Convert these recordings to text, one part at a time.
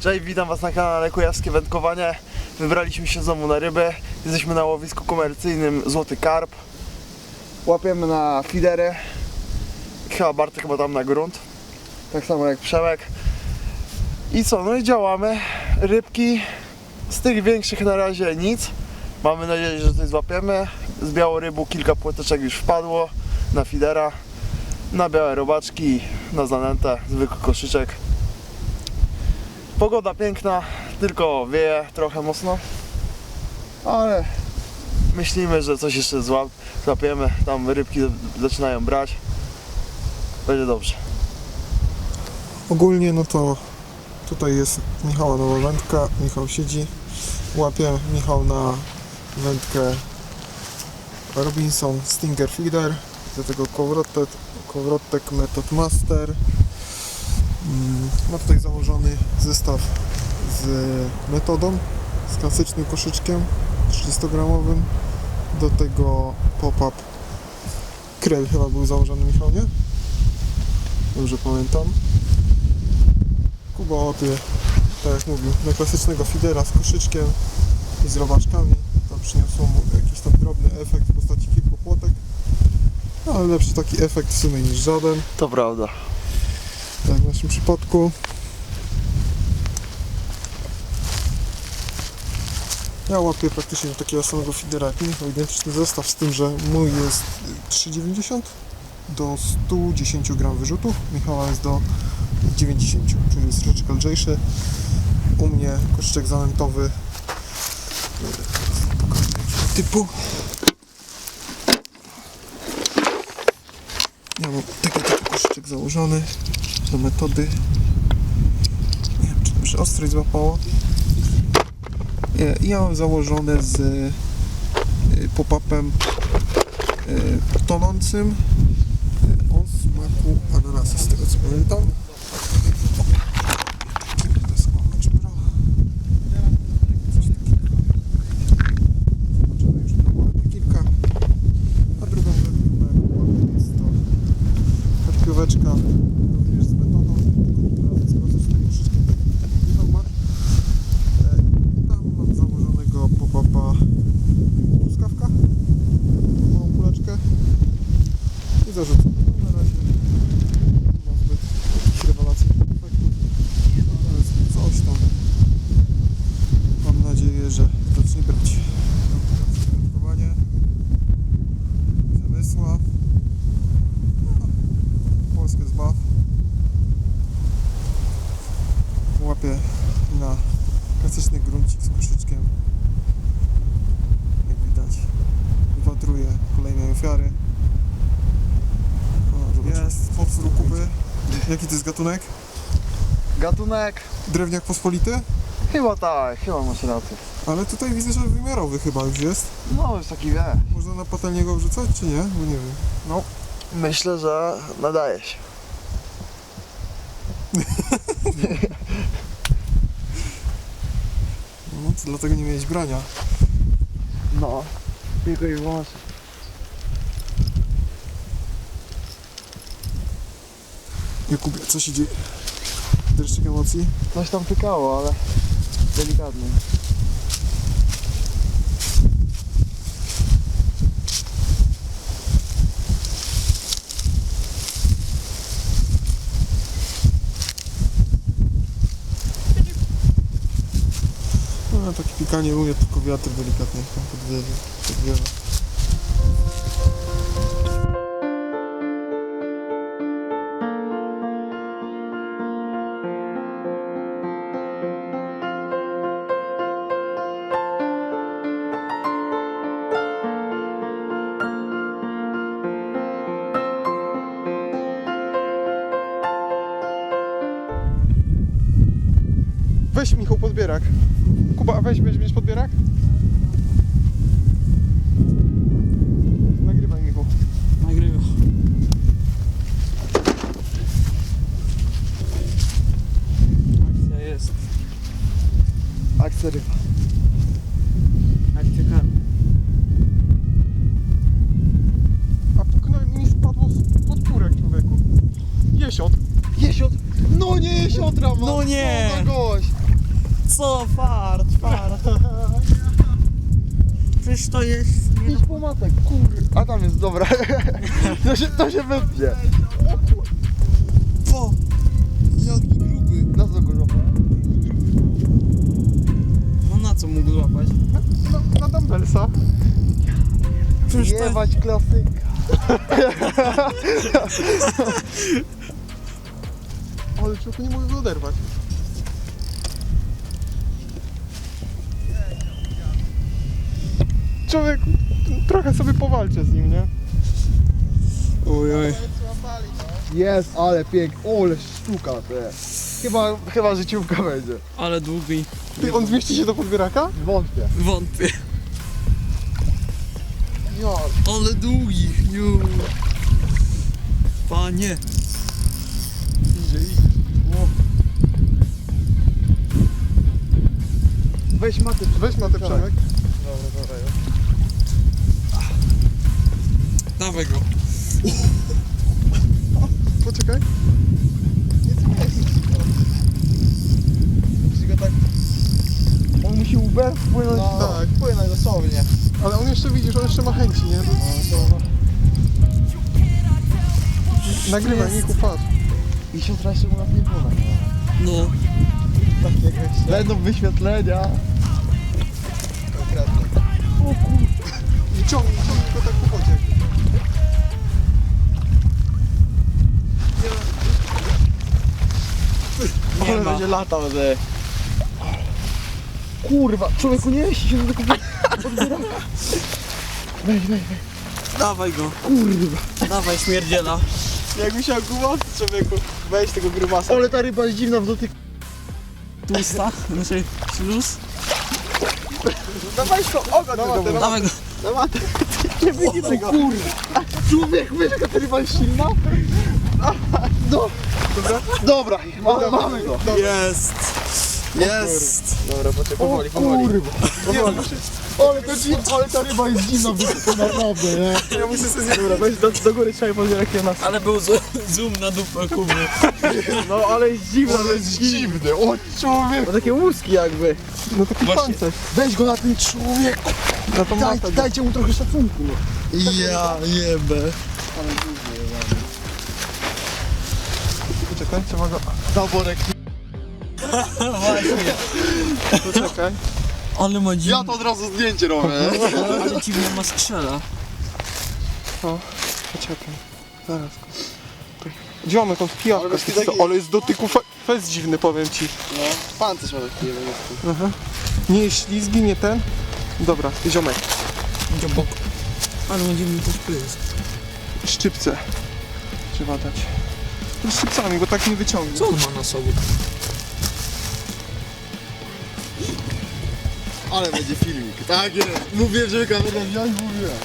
Cześć, witam Was na kanale Kujawskie Wędkowanie. Wybraliśmy się znowu na rybę. Jesteśmy na łowisku komercyjnym Złoty Karp. Łapiemy na fidery. Chyba Bartek chyba tam na grunt. Tak samo jak Przemek. I co, no i działamy. Rybki. Z tych większych na razie nic. Mamy nadzieję, że coś złapiemy. Z białorybu kilka płoteczek już wpadło. Na fidera. Na białe robaczki. Na zanętę. Zwykły koszyczek. Pogoda piękna, tylko wieje trochę mocno. Ale myślimy, że coś jeszcze złap, złapiemy. Tam rybki zaczynają brać. Będzie dobrze. Ogólnie no to tutaj jest Michała nowa wędka, Michał siedzi, łapie Michał na wędkę Robinson Stinger Feeder, do tego kołowrotek, kołowrotek Method Master. Mm, Ma tutaj założony zestaw z metodą, z klasycznym koszyczkiem 30-gramowym, do tego pop-up Krell chyba był założony Michał? Dobrze pamiętam. Kuboty, tak jak mówił, na klasycznego fidera z koszyczkiem i z robaczkami. To przyniosło mu jakiś tam drobny efekt w postaci kilku płotek. Ale lepszy taki efekt w sumie niż żaden, To prawda. Tak w naszym przypadku. Ja łapię praktycznie do takiego samego fidera jak Michał, identyczny zestaw z tym, że mój jest 3,90 do 110 gram wyrzutów, Michała jest do 90, czyli jest troszeczkę lżejszy. U mnie koszyczek zanętowy jaki typu. Ja mam tego typu koszyczek założony do metody. Nie wiem, czy to przy ostrej złapało. Nie, Ja mam założone z y, pop-upem y, tonącym y, o smaku ananasa, z tego co pamiętam. To jest Coach Pro. Coś takiego. Zobaczymy już dokładnie kilka. A drugą wędką jest to karpióweczka również z metodą, tylko tym razem z klasycznym koszyczkiem, tak jak Michał ma. E, Tam mam założonego pop-upa truskawka, małą kuleczkę i zarzucam. No, na razie nie ma zbyt jakichś rewelacyjnych efektów, natomiast coś tam mam nadzieję, że zacznie brać. Wędkowanie Przemysław no, Polskę zbaw łapię na klasyczny gruncik z koszyczkiem jak widać wypatruję kolejnej ofiary o, zobaczmy. jest potwór Kuby jaki to jest gatunek? Gatunek? drewniak pospolity? Chyba tak, chyba masz rację. ale tutaj widzę, że wymiarowy chyba już jest No już taki wie. można na patelnię go wrzucać czy nie? bo nie wiem Myślę, że nadaje się. no, dlatego nie miałeś brania No, tylko i wyłącznie. Jakubie, co się dzieje? Dreszczyk emocji? Coś tam pykało, ale delikatnie. No, takie pikanie umie, tylko wiatr delikatnie tam podwiewa. Weź Michał podbierak. Kuba, weź, weźmiesz podbierak? Nagrywaj Michał. Nagrywa. Akcja jest. Akcja ryba. Akcja kar. A puknąłem mi spadło z podpórek człowieku. Jesiot. Jesiot! No nie jesiotra ma! No nie! Co za gość! Co? Fart, fart. Przecież to jest... Nie Idź po matek, kur... A tam jest, dobra. To się, to się wypnie. Co? Jaki gruby. Na co go złapałem? No na co mógł złapać? Na, na dumbbellsa. Przecież to... Jebać klasyka. Ale człowieku nie mogę go oderwać. Człowieku, trochę sobie powalczę z nim, nie? Oj, oj. Jest, ale pięknie. Ole sztuka te. Chyba, chyba życiówka będzie. Ale długi. Ty, on zmieści się do podbieraka? Wątpię. Wątpię. Ale długi. Ju. Panie. Idzie, idzie. weź matę. Weź matę Przemek. Dawaj go. Poczekaj. Musi go tak... On musi łbem wpłynąć. No. Tak. Wpłynąć dosłownie. Ale on jeszcze widzisz, on jeszcze ma chęci, nie? Nagrywaj, Niku, patrz. I się traci mu na piękuna. No. Będą wyświetlenia. I ciągnij, ciągnij go tak po wodzie. Nie Ale ma. będzie latał, że... Kurwa, człowieku nie jeździ się do tego podbieraka. Weź, weź, weź. Dawaj go. Kurwa. Dawaj śmierdziela. Jakbyś miał grubasy, człowieku. Weź tego grubasa. Ale ta ryba jest dziwna w dotyku. Tłusta. Znaczy śluz. Dawaj go, ogon Dawaj, tego. Dawaj go. Na matę. Nie wyjdzie tego. Kurwa. Człowiek, wiesz jaka ta ryba jest silna? No. Dobra. Dobra, mamy, mamy go. Jest. Jest. Dobra, poczekaj, powoli, powoli. kurwa. Ale, to dzi- ale ta ryba jest dziwna w dotyku, naprawdę, nie? Ja muszę sobie Dobra, weź do, do góry trzeba podbierak na nas. Ale był zo- zoom na dupę Kuby. No ale jest dziwna, to jest dziwny. O człowiek. No takie łuski jakby. No taki Właśnie. pancerz. Weź go na ten człowiek. Na tą Daj, dajcie mu trochę szacunku. No. Ja jebę. Poczekaj, go... Zaworek. Właśnie. Poczekaj. Ale ma dziwne. Ja to od razu zdjęcie robię. Ale dziwnie ma skrzela. Poczekaj. Zaraz mamy tą pijawkę? Ale Ale, taki- ale jest dotyku dziwny, powiem ci. No, pan też ma taki jeden. Aha. Nie jest ślizgi, nie ten. Dobra, ziomek. Idzie bok. Ale ma dziwny też pysk. Szczypce. Trzeba dać. Z szczypcami, bo tak nie wyciągnie. Co on ma na sobie? Ale będzie filmik. Tak jest. Mówię, że kamera wziąć, mówiłem.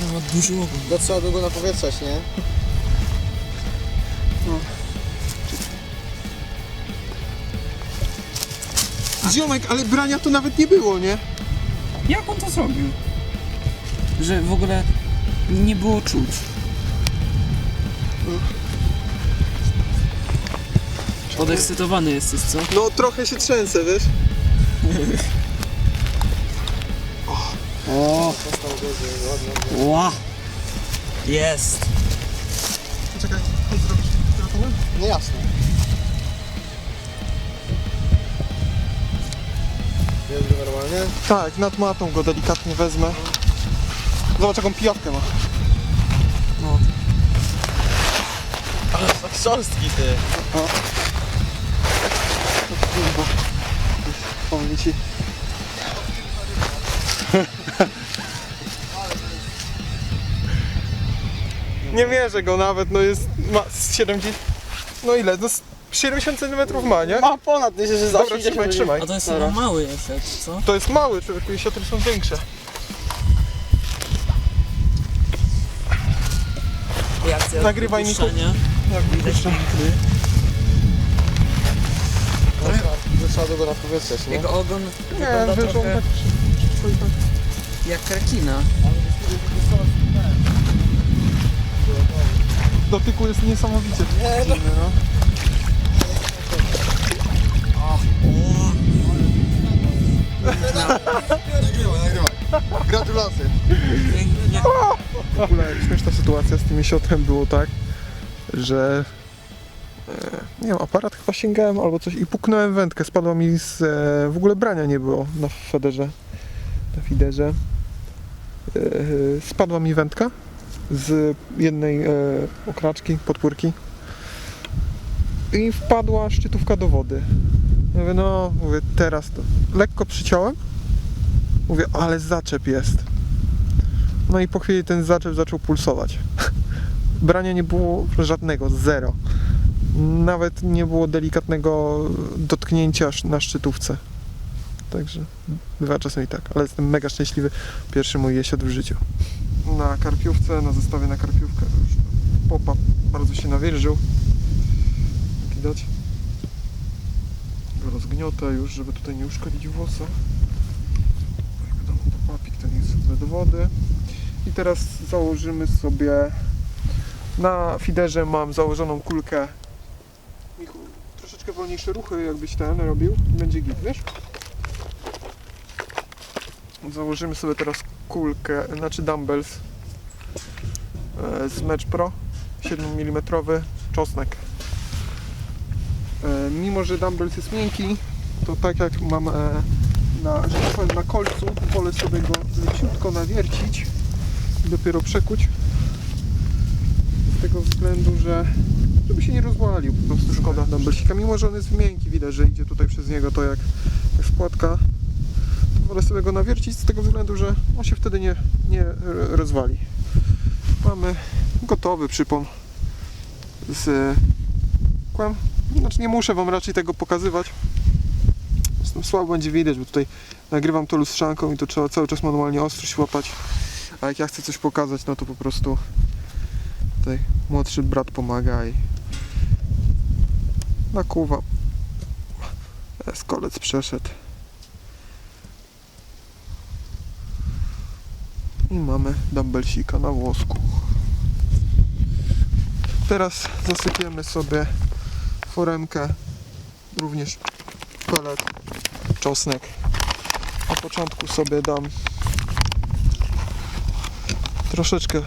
No, ma duży ogon. To trzeba długo na powietrzać, nie? Ziomek, ale brania tu nawet nie było, nie? Jak on to zrobił? Że w ogóle nie było czuć. Podekscytowany jesteś, co? No trochę się trzęsę, wiesz? O! Ła! Jest! Poczekaj, chodź zrobić telefonem? No jasne. Jest go normalnie? Tak, nad matą go delikatnie wezmę. Zobacz jaką pijawkę ma. Szorstki ty. Kurwa. Powiem ci. Nie mierzę go nawet, no jest, ma z 70, no ile, no z 70 cm ma, nie? Ma ponad, myślę, że za Dobra, 80 trzymaj, trzymaj. A to jest chyba mały efekt, co? To jest mały człowieku i siatry są większe. Reakcja Nagrywaj, Miku. wypuszczania. Jak Widać piękny. Powietrzać, nie? Jego ogon Nie, wygląda trochę tak tak. jak krekina. dotyku jest niesamowicie. Nie, no. no. Gratulacje. Nie, nie, W ogóle śmieszna sytuacja z tym misiotem było tak, że e, nie wiem, aparat chyba sięgałem albo coś i puknąłem wędkę, spadła mi z, e, w ogóle brania nie było na federze, na fiderze. E, spadła mi wędka z jednej okraczki, podpórki i wpadła szczytówka do wody. Mówię, no, mówię, teraz to. Lekko przyciąłem. Mówię, ale zaczep jest. No i po chwili ten zaczep zaczął pulsować. Brania nie było żadnego, zero. Nawet nie było delikatnego dotknięcia na szczytówce. Także bywa czasem i tak, ale jestem mega szczęśliwy. Pierwszy mój jesiot w życiu. Na karpiówce, na zestawie na karpiówkę popa bardzo się nawilżył. Jak widać. Go Rozgniota już, żeby tutaj nie uszkodzić włosa. Jak wiadomo, popapik ten jest do wody. I teraz założymy sobie na fiderze mam założoną kulkę. Michu, troszeczkę wolniejsze ruchy, jakbyś ten robił, będzie git, wiesz? Założymy sobie teraz kulkę, znaczy dumbbells e, z Match Pro 7 mm czosnek. E, Mimo, że dumbbells jest miękki, to tak jak mam e, na, że tak powiem, na kolcu, wolę sobie go leciutko nawiercić dopiero przekuć. Z tego względu, że żeby się nie rozwalił, po prostu szkoda dumbbellsika. Mimo, że on jest miękki, widać, że idzie tutaj przez niego to jak, jak spłatka. To wolę sobie go nawiercić z tego względu, że on się wtedy nie, nie rozwali. Mamy gotowy przypon z kłem. Znaczy nie muszę Wam raczej tego pokazywać. Zresztą słabo będzie widać, bo tutaj nagrywam to lustrzanką i to trzeba cały czas manualnie ostrość łapać. A jak ja chcę coś pokazać, no to po prostu tutaj młodszy brat pomaga i nakuwa. Jest kolec przeszedł. I mamy dumbbellsika na włosku. Teraz zasypiemy sobie foremkę, również pelet, czosnek. Na początku sobie dam troszeczkę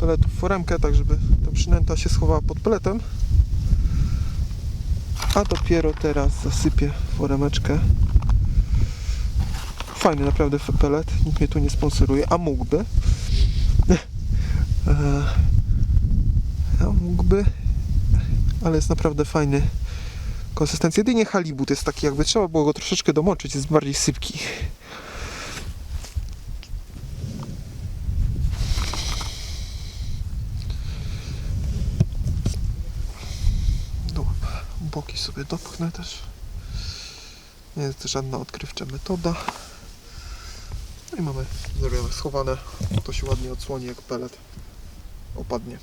peletów foremkę, tak żeby ta przynęta się schowała pod peletem. A dopiero teraz zasypię foremeczkę. Fajny naprawdę pelet, nikt mnie tu nie sponsoruje, a mógłby. A mógłby, ale jest naprawdę fajny konsystencja. Jedynie halibut jest taki, jakby trzeba było go troszeczkę domoczyć, jest bardziej sypki. Dobra, boki sobie dopchnę też. Nie jest żadna odkrywcza metoda. No i mamy zrobione, schowane. To się ładnie odsłoni jak pelet opadnie.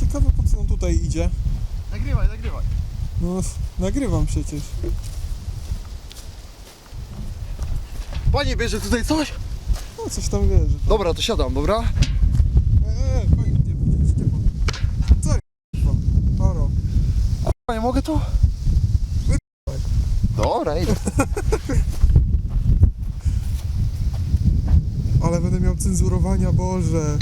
Ciekawe po co on tutaj idzie. Nagrywaj, nagrywaj. No, nagrywam przecież. Panie bierze tutaj coś? No, coś tam wierzy. Dobra, to siadam, dobra? Eee, nie, nie, Co jest? Oro. Panie, mogę tu? Dobra, idę. Ale będę miał cenzurowania, Boże.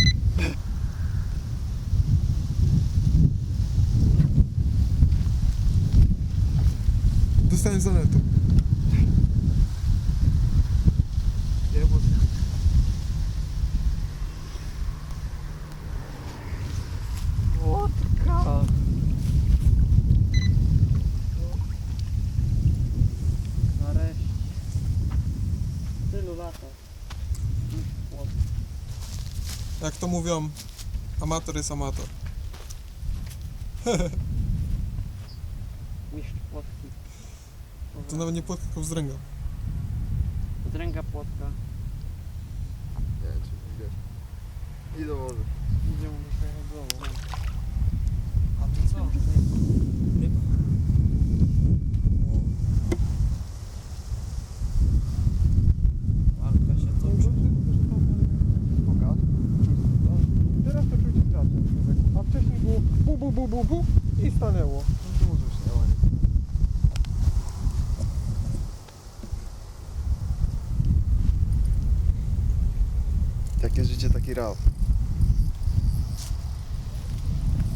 Jak to mówią, amator jest amator. Mistrz płotki. To nawet nie płotka, tylko wzdręga. Dręga płotka. Nie, czy wiesz. I do wody. Idzie mu wyśmiechać głową. A to co? Ryba. Walka się toczy. Pokaż. Teraz to czuć wiatrem, człowieku. A wcześniej było bu, bu, bu, bu, bu i stanęło. Tu może już nie ładnie. Takie życie, taki rał.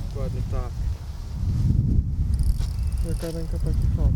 Dokładnie tak. Jaka ręka, taki front.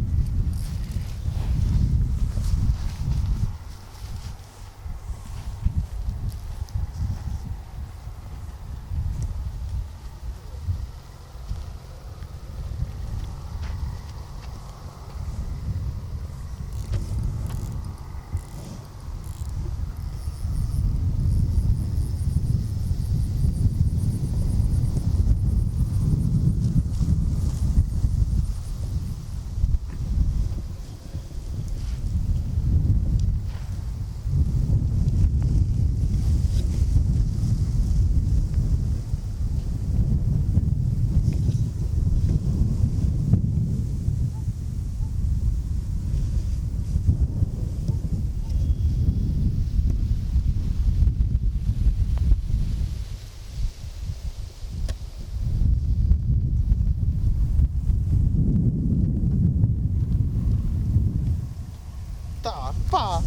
Tak, pa!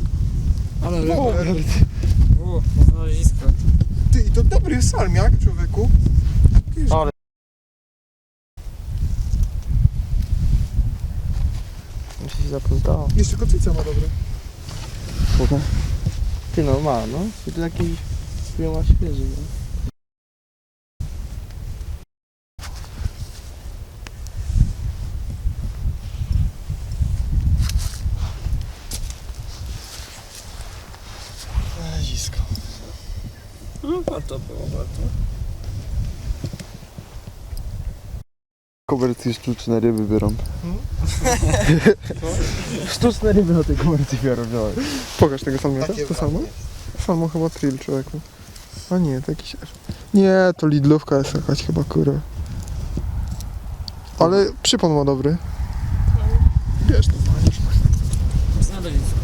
Ale O, znalezisko. Ty, i to dobry salmiak, człowieku. Jakiś- Ale- Muszę się zaplątało. Jeszcze kotwica ma dobre. Ty no ma, no. I to świeży, no. Warto było, warto. Komercje sztuczne ryby biorą. sztuczne ryby na tej komercji biorą. biorą. Pokaż tego salmiaka, to samo? Samo chyba trill, człowieku. A nie, to jakiś... Nie, to Lidlówka jest jakaś chyba, kurwa. Ale przypon ma dobry. Wiesz, to ma już. Znalezisko.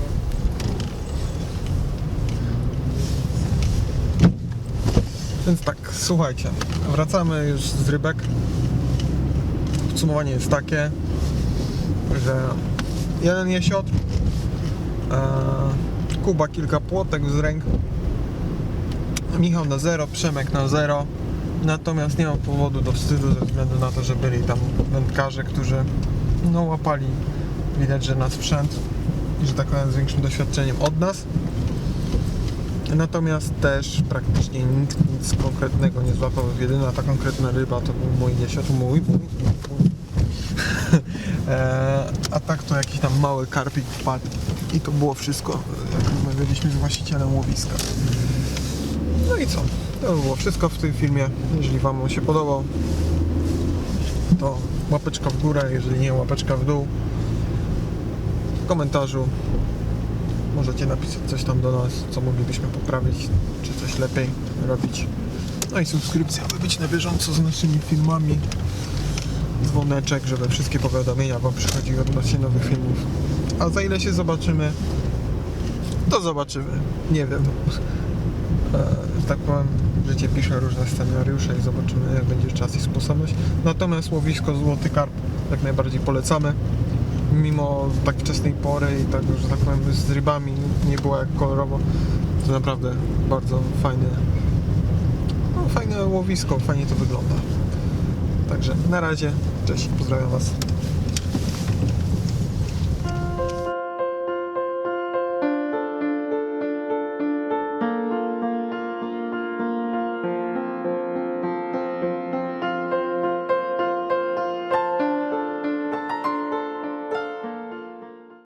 Więc tak, słuchajcie, wracamy już z rybek. Podsumowanie jest takie, że jeden jesiotr, e, Kuba kilka płotek z ręk, Michał na zero, Przemek na zero. Natomiast nie ma powodu do wstydu ze względu na to, że byli tam wędkarze, którzy no łapali widać, że na sprzęt że tak powiem z większym doświadczeniem od nas. Natomiast też praktycznie nikt nic konkretnego nie złapał. Jedyna ta konkretna ryba to był mój jesiot, mój, e, a tak to jakiś tam mały karpik wpadł. I to było wszystko, jak rozmawialiśmy z właścicielem łowiska. No i co? To było wszystko w tym filmie. Jeżeli Wam on się podobał, to łapeczka w górę, jeżeli nie łapeczka w dół. W komentarzu możecie napisać coś tam do nas, co moglibyśmy poprawić, czy coś lepiej robić. No i subskrypcja, aby być na bieżąco z naszymi filmami. Dzwoneczek, żeby wszystkie powiadomienia Wam przychodziły odnośnie nowych filmów. A za ile się zobaczymy, to zobaczymy. Nie wiem. E, tak powiem, życie pisze różne scenariusze i zobaczymy, jak będzie czas i sposobność. Natomiast łowisko Złoty Karp jak najbardziej polecamy mimo tak wczesnej pory i tak, że tak powiem, z rybami nie było jak kolorowo, to naprawdę bardzo fajne, no, fajne łowisko, fajnie to wygląda. Także na razie, cześć, pozdrawiam Was.